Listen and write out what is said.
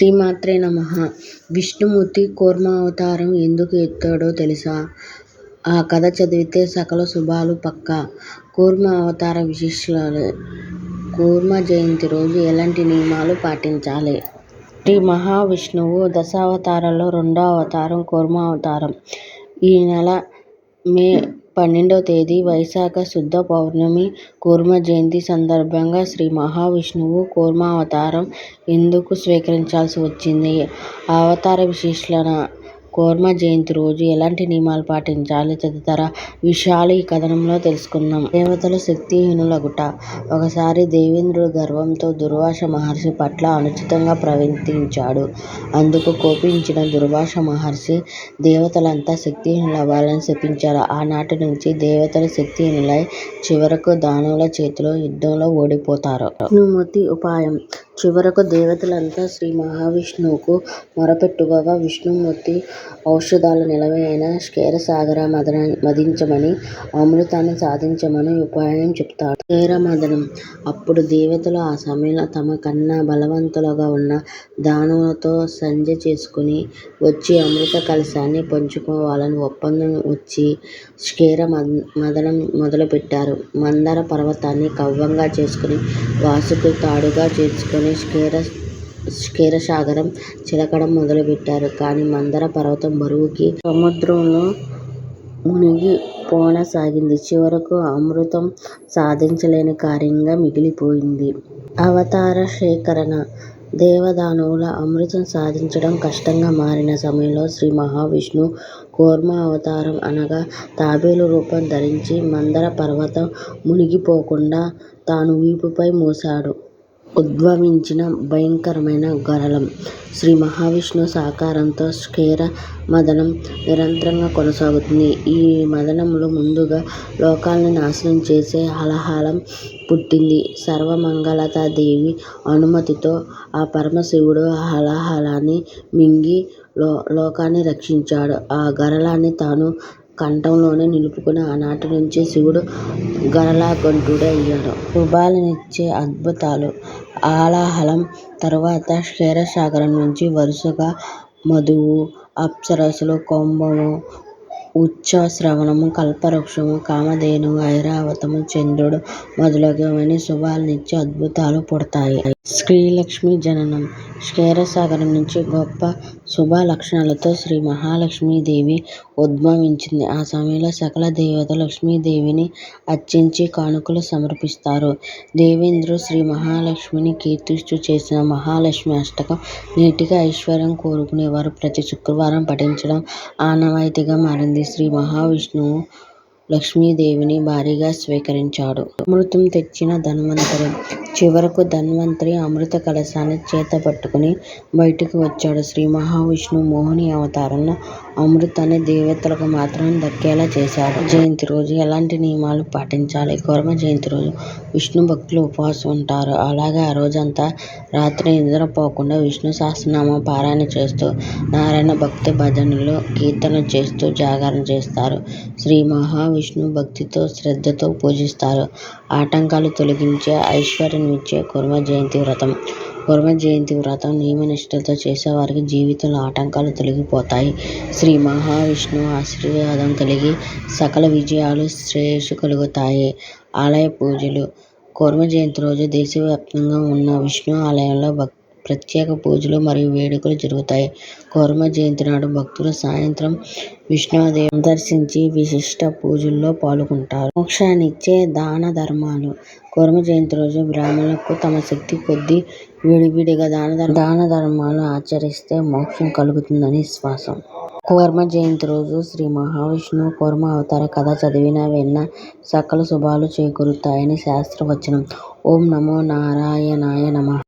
శ్రీమాత్రే నమ విష్ణుమూర్తి కూర్మావతారం ఎందుకు ఎత్తాడో తెలుసా? ఆ కథ చదివితే సకల శుభాలు పక్క కూర్మ అవతార విశేషాలు కూర్మ జయంతి రోజు ఎలాంటి నియమాలు పాటించాలి? శ్రీ మహావిష్ణువు దశావతారాల్లో రెండో అవతారం కూర్మావతారం. ఈ నెల మే పన్నెండవ తేదీ వైశాఖ శుద్ధ పౌర్ణమి కూర్మ జయంతి సందర్భంగా శ్రీ మహావిష్ణువు కూర్మావతారం ఎందుకు స్వీకరించాల్సి వచ్చింది? అవతార విశేషాలను, కోర్మ జయంతి రోజు ఎలాంటి నియమాలు పాటించాలి తదితర విషయాలు ఈ కథనంలో తెలుసుకుందాం. దేవతలు శక్తిహీనులగుట ఒకసారి దేవేంద్రుడు గర్వంతో దుర్వాస మహర్షి పట్ల అనుచితంగా ప్రవర్తించాడు. అందుకు కోపించిన దుర్వాస మహర్షి దేవతలంతా శక్తిహీనులవ్వాలని శపించారు. ఆనాటి నుంచి దేవతలు శక్తిహీనులై చివరకు దానవుల చేతిలో యుద్ధంలో ఓడిపోతారు. విష్ణుమూర్తి ఉపాయం చివరకు దేవతలంతా శ్రీ మహావిష్ణువుకు మొరపెట్టుకోగా విష్ణుమూర్తి ఔషధాల నిలవైన క్షీరసాగర మదన మదించమని అమృతాన్ని సాధించమని ఉపాయం చెప్తాను క్షీర మదనం అప్పుడు దేవతలు ఆ సమయంలో తమ కన్నా బలవంతులుగా ఉన్న దానవులతో సంధి చేసుకుని వచ్చి అమృత కలశాన్ని పంచుకోవాలని ఒప్పందం వచ్చి క్షీర మదనం మొదలుపెట్టారు. మందర పర్వతాన్ని కవ్వంగా చేసుకుని వాసుకి తాడుగా చేసుకుని క్షీరసాగరం చిలకడం మొదలుపెట్టారు. కానీ మందర పర్వతం బరువుకి సముద్రంలో మునిగి పోనసాగింది. చివరకు అమృతం సాధించలేని కార్యంగా మిగిలిపోయింది. అవతార సేకరణ దేవదానువుల అమృతం సాధించడం కష్టంగా మారిన సమయంలో శ్రీ మహావిష్ణువు కూర్మ అవతారం అనగా తాబేలు రూపం ధరించి మందర పర్వతం మునిగిపోకుండా తాను వీపుపై మోశాడు. ఉద్భవించిన భయంకరమైన గరళం. శ్రీ మహావిష్ణువు సహకారంతో క్షీర మథనం నిరంతరంగా కొనసాగుతుంది. ఈ మథనంలో ముందుగా లోకాల్ని నాశనం చేసే హలాహలం పుట్టింది. సర్వమంగళా దేవి అనుమతితో ఆ పరమశివుడు హలాహలాన్ని మింగి లోకాన్ని రక్షించాడు. ఆ గరళాన్ని తాను కంఠంలోనే నిలుపుకుని ఆనాటి నుంచి శివుడు గరళకంఠుడు అయ్యాడు. శుభాలనిచ్చే అద్భుతాలు హాలాహలం తరువాత క్షీరసాగరం నుంచి వరుసగా మధువు, అప్సరసలు, కుంభము, ఉచ్ఛశ్రవణము, కల్పవృక్షము, కామధేనువు, ఐరావతము, చంద్రుడు మొదలగునవి శుభాలనిచ్చే అద్భుతాలు పుడతాయి. శ్రీలక్ష్మి జననం క్షీరసాగరం నుంచి గొప్ప శుభలక్షణాలతో శ్రీ మహాలక్ష్మీదేవి ఉద్భవించింది. ఆ సమయంలో సకల దేవతలు లక్ష్మీదేవిని అర్చించి కానుకలు సమర్పిస్తారు. దేవేంద్రుడు శ్రీ మహాలక్ష్మిని కీర్తిస్తూ చేసిన మహాలక్ష్మి అష్టకం నేటికీ ఐశ్వర్యం కోరుకునేవారు ప్రతి శుక్రవారం పఠించడం ఆనవాయితీగా మారింది. శ్రీ మహావిష్ణువు లక్ష్మీదేవిని భార్యగా స్వీకరించాడు. అమృతం తెచ్చిన ధన్వంతరి చివరకు ధన్వంతరి అమృత కలశాన్ని చేతపట్టుకుని బయటకు వచ్చాడు. శ్రీ మహావిష్ణువు మోహిని అవతారంలో అమృతాన్ని దేవతలకు మాత్రమే దక్కేలా చేశాడు. జయంతి రోజు ఎలాంటి నియమాలు పాటించాలి? కూర్మ జయంతి రోజు విష్ణు భక్తులు ఉపవాసం ఉంటారు. అలాగే ఆ రోజంతా రాత్రి నిద్రపోకుండా విష్ణు సహస్రనామ పారాయణ చేస్తూ, నారాయణ భక్తి భజనలు, కీర్తనలు చేస్తూ జాగరణ చేస్తారు. శ్రీ మహావిష్ణువును భక్తితో, శ్రద్ధతో పూజిస్తారు. ఆటంకాలు తొలగించే ఐశ్వర్య ఐశ్వర్యాన్నిచ్చే కూర్మ జయంతి వ్రతం కూర్మ జయంతి వ్రతం నియమనిష్టలతో చేసేవారికి జీవితంలో ఆటంకాలు తొలగిపోతాయి. శ్రీ మహావిష్ణువు ఆశీర్వాదం కలిగి సకల విజయాలు, శ్రేయస్సు కలుగుతాయి. ఆలయ పూజలు కురుమ జయంతి రోజు దేశవ్యాప్తంగా ఉన్న విష్ణు ఆలయంలో ఆలయాల్లో ప్రత్యేక పూజలు మరియు వేడుకలు జరుగుతాయి. కూర్మ జయంతి నాడు భక్తులు సాయంత్రం విష్ణుదేవుని దర్శించి విశిష్ట పూజల్లో పాల్గొంటారు. మోక్షాన్నిచ్చే దానధర్మాలు కూర్మ జయంతి రోజు బ్రాహ్మణులకు తమ శక్తి కొద్దీ విడివిడిగా దాన ధర్మాలు ఆచరిస్తే మోక్షం కలుగుతుందని విశ్వాసం. కూర్మ జయంతి రోజు శ్రీ మహావిష్ణువు కూర్మ అవతార కథ చదివినా, విన్నా సకల శుభాలు చేకూరుతాయని శాస్త్ర వచనం. ఓం నమో నారాయణాయ నమః